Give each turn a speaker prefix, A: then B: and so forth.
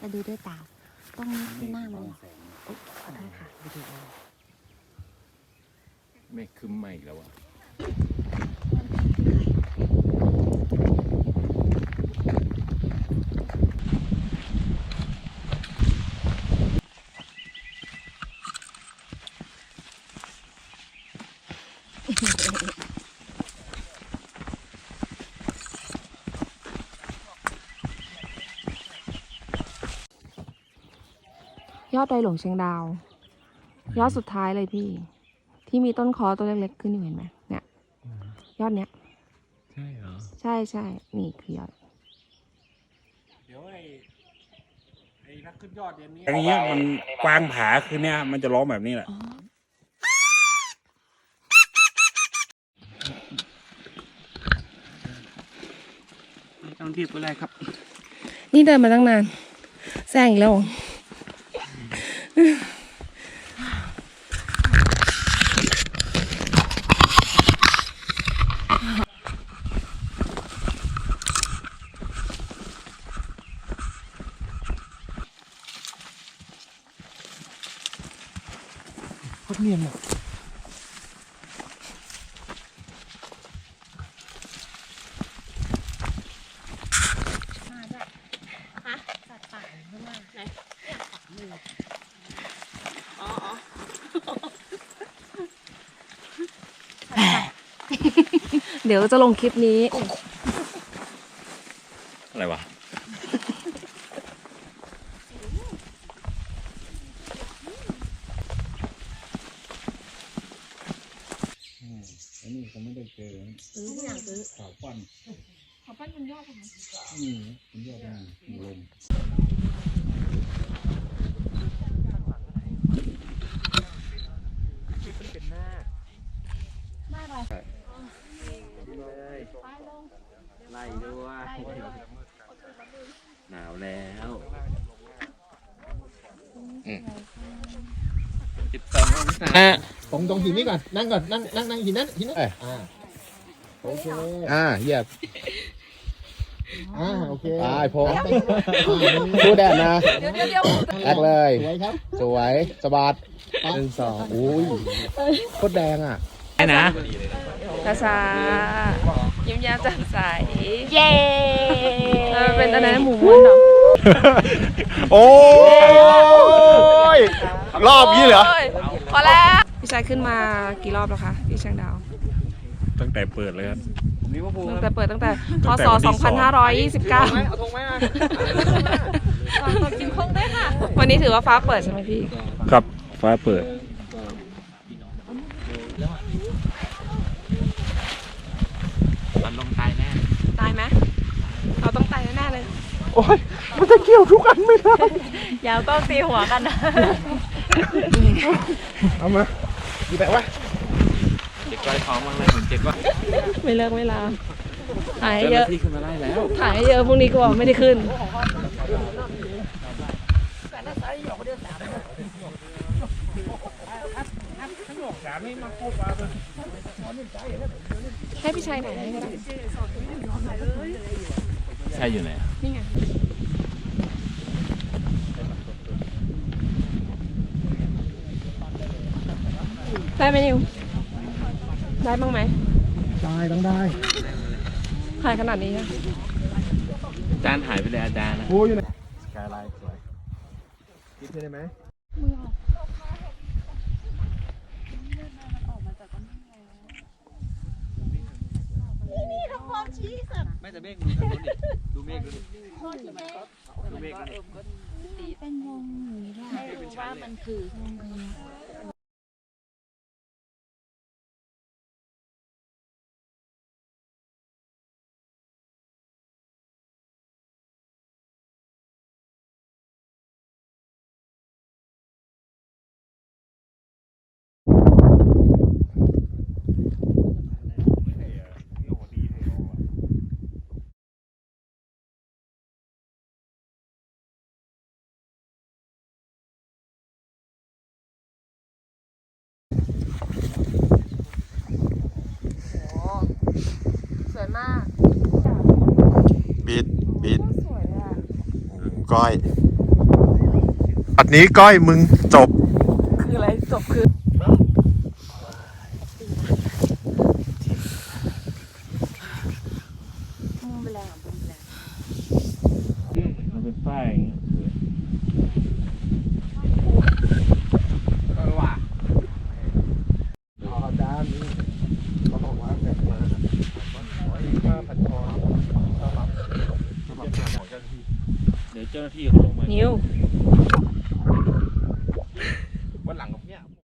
A: ล้องนี้คือหน้ามันเหรออุ๊ยขอโทษค่ะวิดีโอ
B: เมฆคึมมาอีกแล้วอะ
C: ยอดดอยหลวงเชียงดาว ยอดสุดท้ายเลยพี่ ที่มีต้นคอตัวเล็กๆขึ้นอยู่เห็นไหมเนี่ยยอดเนี้ย
B: ใช่เหรอ
C: ใช่ใช่นี่คือยอด
D: เดี๋ยวไอ้ไอ้นักขึ้นยอดเดี๋ยวนี้
E: อย่างเงี้ยมันกวางผาคือเนี่ย มันจะร้องแบบนี้แหละ
D: ไม่ต้องทีบก็ได้ครับ
C: นี่เดินมาตั้งนาน แซงอีกแล้วเหรอ
D: โเนียนอะ
C: เดี๋ยวจะลงคลิปนี้
B: อะไรวะ
E: อันนี้เขาไม่ได้เจอ
A: ซื้อที่อยากซื้อ
E: ข่าวปั้น
C: ขอปั้นเป็นยอดค่ะ
E: นี่มันยอดมันมีลม
D: เป็นหน้า
C: ได้ไป
D: เลย ไล่ด้วยหนาวแล้วสิบสององศา
F: ตรงตรงหินนี้ก่อน นั่งก่อน นั่งนั่งนั่งหินนั้นหินนั้น
E: เอ้ย
F: อ่าโอเค
E: อ่าเหยียบ
F: อ่าโอเค
E: ตายพงพูดแดดนะ
C: เดี๋ยวเดี๋ยวเดี๋ยว
E: แอคเลย
F: สวยครับ
E: สวยสะบัดหนึ่งสองอุ้ยโคตรแดงอะ
B: ไอ้นะ
C: กระชา ยิ้มแย้มแจ่มใส
A: เย้
C: เออเป็นอะไรนะหมูม้วนเหรอ
E: โอ้ยรอบนี้เหรอ
C: โยพอแล้ว พี่ชายขึ้นมากี่รอบแล้วคะที่เชียงดาว
E: ตั้งแต่เปิดเลยครับ
D: ผมนี่ว่าพู
C: ตั้งแต่เปิดตั้งแต่พ
E: ตั้งแต่
C: ศ
E: วันที่สอง
C: 2529
D: เอาธงไหมอะ
C: กินคงได้ค่ะ วันนี้ถือว่าฟ้าเปิดใช่ไหมพี่
E: ครับ ฟ้าเปิด
D: มันลงตายแน่
C: ตายไหม เราต้องตายแน่ๆเลย
E: โอ้ยมันจะเกี่ยวทุกอันไม่ได้
A: ยาวก็ตีหัวกันนะ
E: เอามาดีแบบว่า
D: เจ็บก้อยท้องบ้างเลยเหมือนเจ็บว่า
C: ไม่เลิกไม่ลาถ่ายให้
D: เจ้าห
C: เย
D: น้า
C: อะ
D: ที่ขึ้นมาไล่แล้ว
C: ถ่ายให้เยอะพรุ่งนี้ก็บอกไม่ได้ขึ้น ให้พี่ชายถ่ายให้ก็ได้
B: ใช่อยู่ไหนอะ
C: นี่ไงได้ไหมนิว ได้บ้างไหม
F: ได้ต้องได้
C: ถ่ายขนาดนี้นะ
B: อาจารย์หายไปเลยอาจารย์นะ
F: โอ้ยอยู่ไหน
E: สกายไลน์สวย
F: คิดได้ไหม
D: ไม่แต่เมฆดูทางโน้นดิดูเมฆดูดิดูเมฆดูดิ
A: เป็นวงอย่างนี้ให้รู้ว่ามันคือ
C: โอ้สวยมาก
G: บิดบิด
C: สวยเลยอะ
G: ก้อย
E: อันนี้ก้อยมึงจบ
C: คืออะไรจบคือ
D: มันเป็นป้ายอย่างเงี้ย
H: เออว่ะ
I: อ๋ออาจารย์นี่เขาบอกว่าแบบมาห้าพันคอ
D: เจ้าหน้าที่เขาลงมา
C: นิว